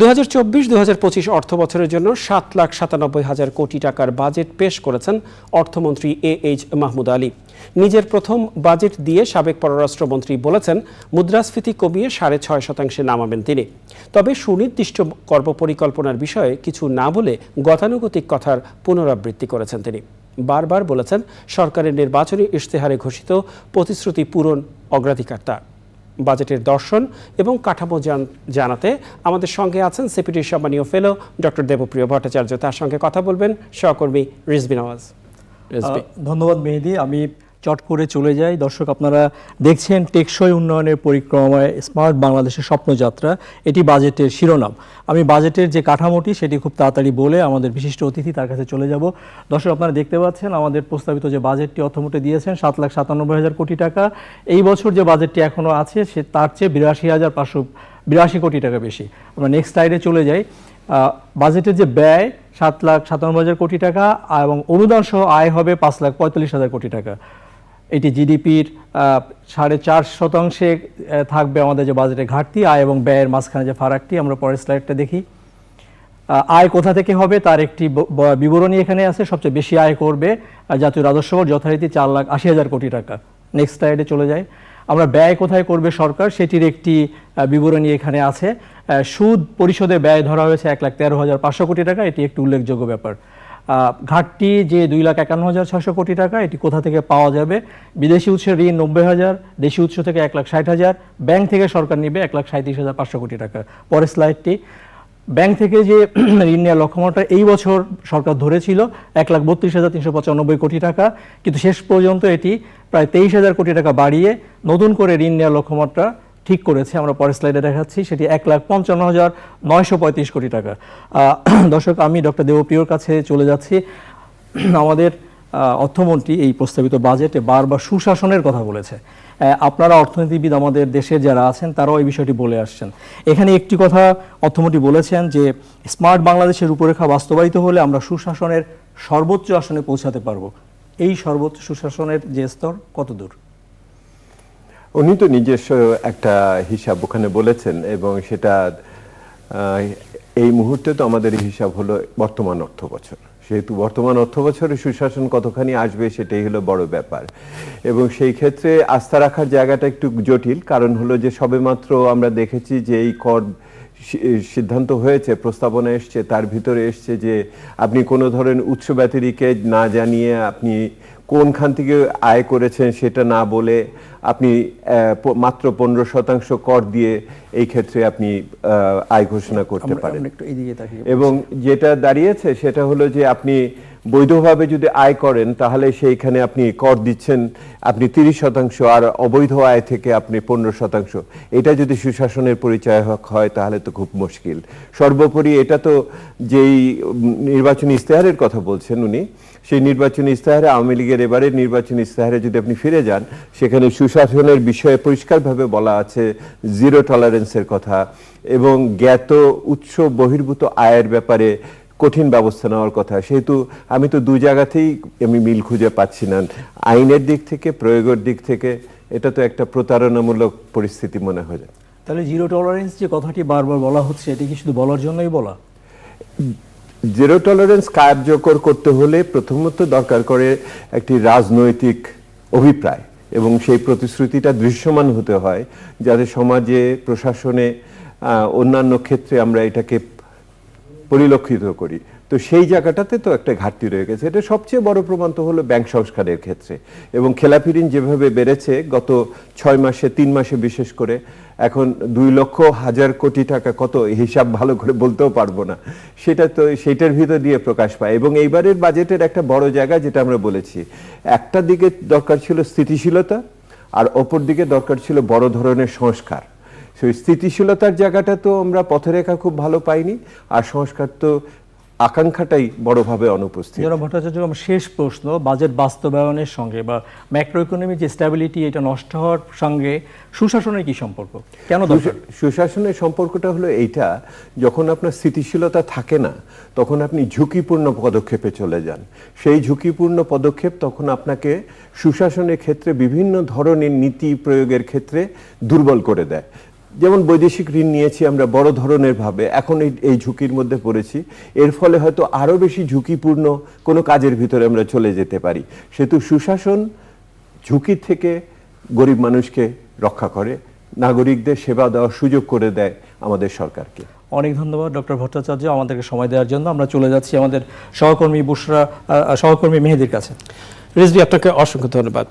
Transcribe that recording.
দু হাজার চব্বিশ দু পঁচিশ অর্থ বছরের জন্য সাত লাখ সাতানব্বই হাজার কোটি টাকার বাজেট পেশ করেছেন অর্থমন্ত্রী এ এইচ মাহমুদ আলী। নিজের প্রথম বাজেট দিয়ে সাবেক পররাষ্ট্রমন্ত্রী বলেছেন, মুদ্রাস্ফীতি কমিয়ে সাড়ে ছয় শতাংশে নামাবেন তিনি। তবে সুনির্দিষ্ট কর্মপরিকল্পনার বিষয়ে কিছু না বলে গতানুগতিক কথার পুনরাবৃত্তি করেছেন তিনি। বারবার বলেছেন, সরকারের নির্বাচনী ইশতেহারে ঘোষিত প্রতিশ্রুতি পূরণ অগ্রাধিকার তার। বাজেটের দর্শন এবং কাঠামো জান- জানাতে আমাদের সঙ্গে আছেন সিপিটির সম্মানীয় ফেলো ডক্টর দেবপ্রিয় ভট্টাচার্য। তার সঙ্গে কথা বলবেন সহকর্মী রিজবিন নওয়াজ। ধন্যবাদ মেহেদি। আমি চট করে চলে যায়। দর্শক, আপনারা দেখছেন টেকসই উন্নয়নের পরিক্রমায় স্মার্ট বাংলাদেশের স্বপ্নযাত্রা। এটি বাজেটের শিরোনাম। আমি বাজেটের যে কাঠামোটি, সেটি খুব তাড়াতাড়ি বলে আমাদের বিশিষ্ট অতিথি তার কাছে চলে যাব। দর্শক, আপনারা দেখতে পাচ্ছেন আমাদের প্রস্তাবিত যে বাজেটটি অর্থমন্ত্রী দিয়েছেন সাত লাখ সাতানব্বই হাজার কোটি টাকা। এই বছর যে বাজেটটি এখনও আছে, সে তার চেয়ে বিরাশি হাজার পাঁচশো, বিরাশি কোটি টাকা বেশি। আমরা নেক্সট স্লাইডে চলে যাই। বাজেটের যে ব্যয়, সাত লাখ সাতানব্বই হাজার কোটি টাকা, এবং অনুদান সহ আয় হবে পাঁচ লাখ পঁয়তাল্লিশ হাজার কোটি টাকা। এটি জিডিপির সাড়ে চার শতাংশে থাকবে আমাদের যে বাজেটের ঘাটতি, আয় এবং ব্যয়ের মাঝখানে যে ফারাকটি, আমরা পরের স্লাইডটা দেখি। আয় কোথা থেকে হবে তার একটি বিবরণী এখানে আছে, সবচেয়ে বেশি আয় করবে জাতীয় রাজস্ব যথারীতি চার লাখ আশি হাজার কোটি টাকা। নেক্সট স্লাইডে চলে যায় আমরা ব্যয় কোথায় করবে সরকার, সেটির একটি বিবরণী এখানে আছে। সুদ পরিশোধে ব্যয় ধরা হয়েছে এক লাখ তেরো হাজার পাঁচশো কোটি টাকা, এটি একটি উল্লেখযোগ্য ব্যাপার। ঘাটতি যে দুই লাখ একান্ন হাজার ছশো কোটি টাকা, এটি কোথা থেকে পাওয়া যাবে? বিদেশি উৎসের ঋণ নব্বই হাজার, দেশি উৎস থেকে এক লাখ ষাট হাজার, ব্যাংক থেকে সরকার নিবে এক লাখ সাঁত্রিশ হাজার পাঁচশো কোটি টাকা। পরের স্লাইডটি। ব্যাংক থেকে যে ঋণ নেওয়ার লক্ষ্যমাত্রা এই বছর সরকার ধরেছিল এক লাখ বত্রিশ হাজার তিনশো পঁচানব্বই কোটি টাকা, কিন্তু শেষ পর্যন্ত এটি প্রায় তেইশ হাজার কোটি টাকা বাড়িয়ে নতুন করে ঋণ নেওয়ার লক্ষ্যমাত্রা ঠিক করেছে, আমরা পরের স্লাইডে দেখাচ্ছি, সেটি এক লাখ পঞ্চান্ন হাজার নয়শো পঁয়ত্রিশ কোটি টাকা। দর্শক, আমি ডক্টর দেবপ্রিয়র কাছে চলে যাচ্ছি। আমাদের অর্থমন্ত্রী এই প্রস্তাবিত বাজেটে বারবার সুশাসনের কথা বলেছে। আপনারা অর্থনীতিবিদ আমাদের দেশের যারা আছেন, তারাও এই বিষয়টি বলে আসছেন। এখানে একটি কথা অর্থমন্ত্রী বলেছেন যে, স্মার্ট বাংলাদেশের রূপরেখা বাস্তবায়িত হলে আমরা সুশাসনের সর্বোচ্চ আসনে পৌঁছাতে পারব। এই সর্বোচ্চ সুশাসনের যে স্তর কত দূর উনি তো নিজস্ব একটা হিসাব ওখানে বলেছেন এবং সেটা এই মুহূর্তে তো আমাদের হিসাব হলো বর্তমান অর্থ বছর সেহেতু বর্তমান অর্থ বছরে সুশাসন কতখানি আসবে সেটাই হলো বড় ব্যাপার। এবং সেই ক্ষেত্রে আস্থা রাখার জায়গাটা একটু জটিল, কারণ হলো যে সবেমাত্র আমরা দেখেছি যে এই কর সিদ্ধান্ত হয়েছে, প্রস্তাবনা এসছে, তার ভিতরে এসছে যে আপনি কোনো ধরনের উৎস ব্যতিরিকে না জানিয়ে আপনি কোনখান থেকে আয় করেছেন সেটা না বলে আপনি মাত্র পনেরো শতাংশ কর দিয়ে এই ক্ষেত্রে আপনি আয় ঘোষণা করতে পারেন। এবং যেটা দাঁড়িয়েছে সেটা হলো যে আপনি বৈধভাবে যদি আয় করেন তাহলে সেইখানে আপনি কর দিচ্ছেন আপনি তিরিশ শতাংশ আর অবৈধ আয় থেকে আপনি পনেরো শতাংশ। এটা যদি সুশাসনের পরিচয় হক হয় তাহলে তো খুব মুশকিল। সর্বোপরি এটা তো যেই নির্বাচনী ইস্তেহারের কথা বলছেন উনি সেই নির্বাচনী ইস্তেহারে আওয়ামী লীগের এবারের নির্বাচনী ইস্তেহারে যদি আপনি ফিরে যান, সেখানে সুশাসনের বিষয়ে পরিষ্কারভাবে বলা আছে জিরো টলারেন্সের কথা এবং জ্ঞাত উৎস বহির্ভূত আয়ের ব্যাপারে কঠিন ব্যবস্থা নেওয়ার কথা। সেহেতু আমি তো দু জায়গাতেই আমি মিল খুঁজে পাচ্ছি না। আইনের দিক থেকে, প্রয়োগের দিক থেকে, এটা তো একটা প্রতারণামূলক পরিস্থিতি মনে হয়। তাহলে জিরো টলারেন্স যে কথাটি বারবার বলা হচ্ছে, এটি কি শুধু বলার জন্যই বলা? জিরো টলারেন্স কার্যকর করতে হলে প্রথমত দরকার করে একটি রাজনৈতিক অভিপ্রায় এবং সেই প্রতিশ্রুতিটা দৃশ্যমান হতে হয় যাতে সমাজে, প্রশাসনে অন্যান্য ক্ষেত্রে আমরা এটাকে পরিলক্ষিত করি। তো সেই জায়গাটাতে তো একটা ঘাটতি রয়ে গেছে। এটা সবচেয়ে বড় প্রমাণ তো হলো ব্যাংক সংস্কারের ক্ষেত্রে। এবং খেলাপি ঋণ যেভাবে বেড়েছে, গত ছয় মাসে, তিন মাসে বিশেষ করে, এখন দুই লক্ষ হাজার কোটি টাকা কত হিসাব ভালো করে বলতেও পারব না। সেটা তো, সেইটার ভিতর দিয়ে প্রকাশ পায়। এবং এইবারের বাজেটের একটা বড় জায়গা যেটা আমরা বলেছি, একটা দিকে দরকার ছিল স্থিতিশীলতা, আর অপর দিকে দরকার ছিল বড় ধরনের সংস্কার। সেই স্থিতিশীলতার জায়গাটা তো আমরা পথরেখা খুব ভালো পাইনি, আর সংস্কার তো আকাঙ্ক্ষাটাই বড়ভাবে অনুপস্থিত। জনাব ভট্টাচার্য আমার শেষ প্রশ্ন বাজেট বাস্তবায়নের সঙ্গে বা ম্যাক্রো ইকোনমিক যে স্ট্যাবিলিটি এটা নষ্ট হওয়ার সঙ্গে সুশাসনের কি সম্পর্ক? কেন সুশাসনের সম্পর্কটা হলো এইটা যখন আপনার স্থিতিশীলতা থাকে না তখন আপনি ঝুঁকিপূর্ণ পদক্ষেপে চলে যান। সেই ঝুঁকিপূর্ণ পদক্ষেপ তখন আপনাকে সুশাসনের ক্ষেত্রে বিভিন্ন ধরনের নীতি প্রয়োগের ক্ষেত্রে দুর্বল করে দেয়। যেমন বৈদেশিক ঋণ নিয়েছি আমরা বড় ধরনের ভাবে এখন এই এই ঝুঁকির মধ্যে পড়েছি। এর ফলে হয়তো আরও বেশি ঝুঁকিপূর্ণ কোনো কাজের ভিতরে আমরা চলে যেতে পারি। সেহেতু সুশাসন ঝুঁকি থেকে গরিব মানুষকে রক্ষা করে নাগরিকদের সেবা দেওয়ার সুযোগ করে দেয় আমাদের সরকারকে। অনেক ধন্যবাদ ডক্টর ভট্টাচার্য আমাদেরকে সময় দেওয়ার জন্য। আমরা চলে যাচ্ছি আমাদের সহকর্মী বুসরা সহকর্মী মেহেদির কাছে। রিজভি আপনাকে অসংখ্য ধন্যবাদ।